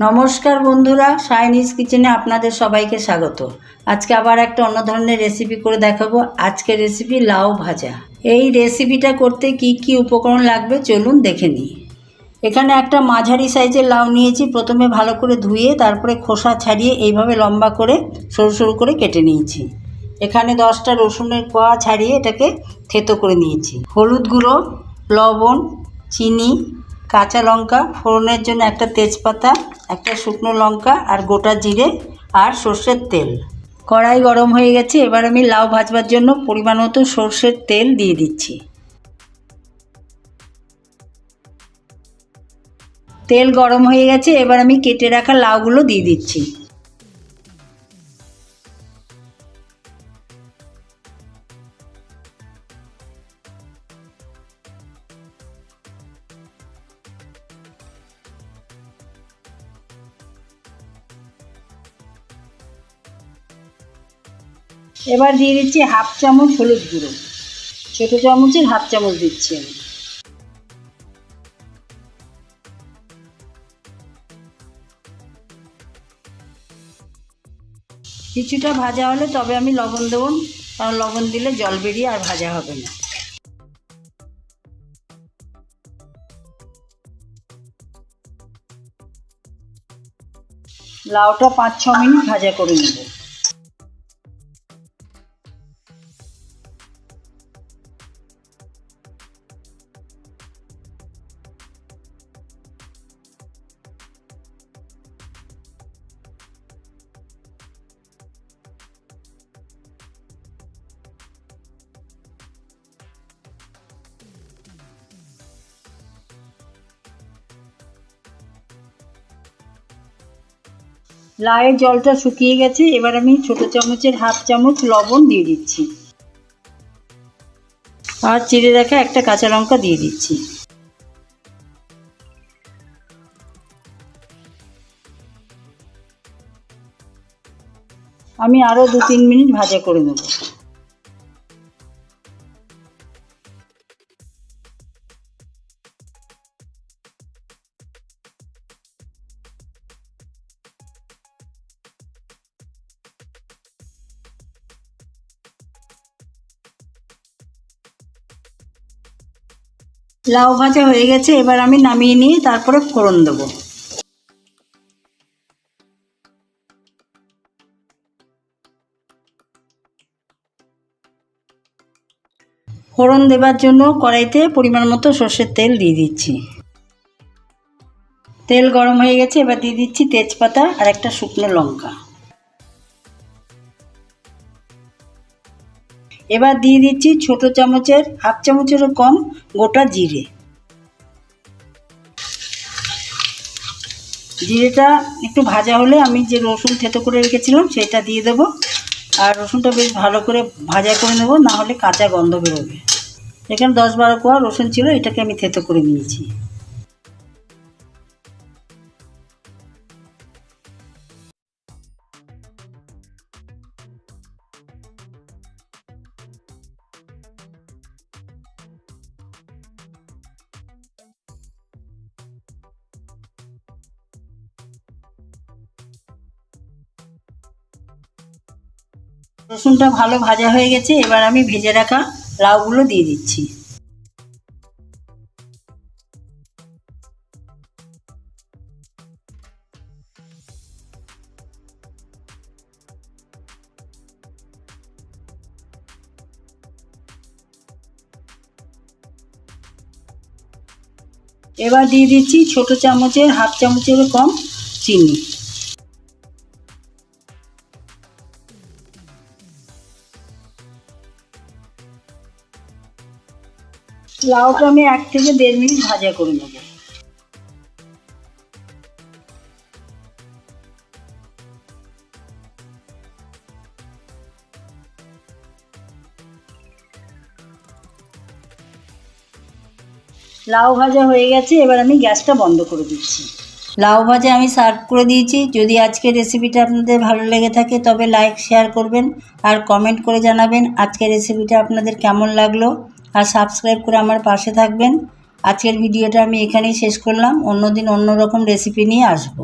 নমস্কার বন্ধুরা সাইনিজ কিচেনে আপনাদের সবাইকে স্বাগত। আজকে আবার একটা অন্য ধরনের রেসিপি করে দেখাবো। আজকে রেসিপি লাউ ভাজা। এই রেসিপিটা করতে কি কি উপকরণ লাগবে চলুন দেখে নিই। এখানে একটা মাঝারি সাইজের লাউ নিয়েছি। প্রথমে ভালো করে ধুয়ে, তারপরে খোসা ছাড়িয়ে এইভাবে লম্বা করে, সরু সরু করে কেটে নিয়েছি। এখানে দশটা রসুনের কোয়া ছাড়িয়ে এটাকে থেতো করে নিয়েছি। হলুদ গুঁড়ো, লবণ, চিনি কাঁচা লঙ্কা, ফোড়নের জন্য একটা তেজপাতা, একটা শুকনো লঙ্কা আর গোটা জিরে আর সর্ষের তেল। কড়াই গরম হয়ে গেছে, এবার আমি লাউ ভাজবার জন্য পরিমাণ মতো সর্ষের তেল দিয়ে দিচ্ছি। তেল গরম হয়ে গেছে, এবার আমি কেটে রাখা লাউগুলো দিয়ে দিচ্ছি। এবার দিয়ে দিচ্ছি হাফ চামচ হলুদ গুঁড়ো। ছোটো চামচের হাফ চামচ দিচ্ছি আমি। কিছুটা ভাজা হলে তবে আমি লবণ দেবো, কারণ লবণ দিলে জল বেরিয়ে আর ভাজা হবে না। লাউটা পাঁচ ছ মিনিট ভাজা করে নেব। লাউয়ের জলটা শুকিয়ে গেছে, এবার আমি ছোট চামচের হাফ চামচ লবণ দিয়ে দিচ্ছি। আর চিড়ে রাখা একটা কাঁচা লঙ্কা দিয়ে দিচ্ছি। আমি আরও দু তিন মিনিট ভাজা করে নেব। লাউ ভাজা হয়ে গেছে, এবার আমি নামিয়ে নিয়ে তারপরে ফোড়ন দেবো। ফোড়ন দেবার জন্য কড়াইতে পরিমাণ মতো সর্ষের তেল দিয়ে দিচ্ছি। তেল গরম হয়ে গেছে, এবার দিয়ে দিচ্ছি তেজপাতা আর একটা শুকনো লঙ্কা। এবার দিয়ে দিচ্ছি ছোট চামচের হাফ চামচেরও কম গোটা জিরে। জিরেটা একটু ভাজা হলে আমি যে রসুন থেতো করে রেখেছিলাম সেটা দিয়ে দেবো। আর রসুনটা বেশ ভালো করে ভাজা করে নেব, না হলে কাঁচা গন্ধ বেরোবে। এখানে দশ বারো কোয়া রসুন ছিল, এটাকে আমি থেতো করে নিয়েছি। রসুনটা ভালো ভাজা হয়ে গেছে, এবার আমি ভেজে রাখা লাউগুলো দিয়ে দিচ্ছি। এবার দিয়ে দিচ্ছি ছোট চামচের, হাফ চামচেরও কম চিনি। লাউটা আমি এক থেকে দেড় মিনিট ভাজা করে নেব। লাউ ভাজা হয়ে গেছে, এবার আমি গ্যাসটা বন্ধ করে দিচ্ছি। লাউ ভাজা আমি সার্ভ করে দিয়েছি। যদি আজকের রেসিপিটা আপনাদের ভালো লেগে থাকে, তবে লাইক, শেয়ার করবেন আর কমেন্ট করে জানাবেন আজকের রেসিপিটা আপনাদের কেমন লাগল। আর সাবস্ক্রাইব করে আমার পাশে থাকবেন। আজকের ভিডিওটা আমি এখানেই শেষ করলাম। অন্যদিন অন্য রকম রেসিপি নিয়ে আসব।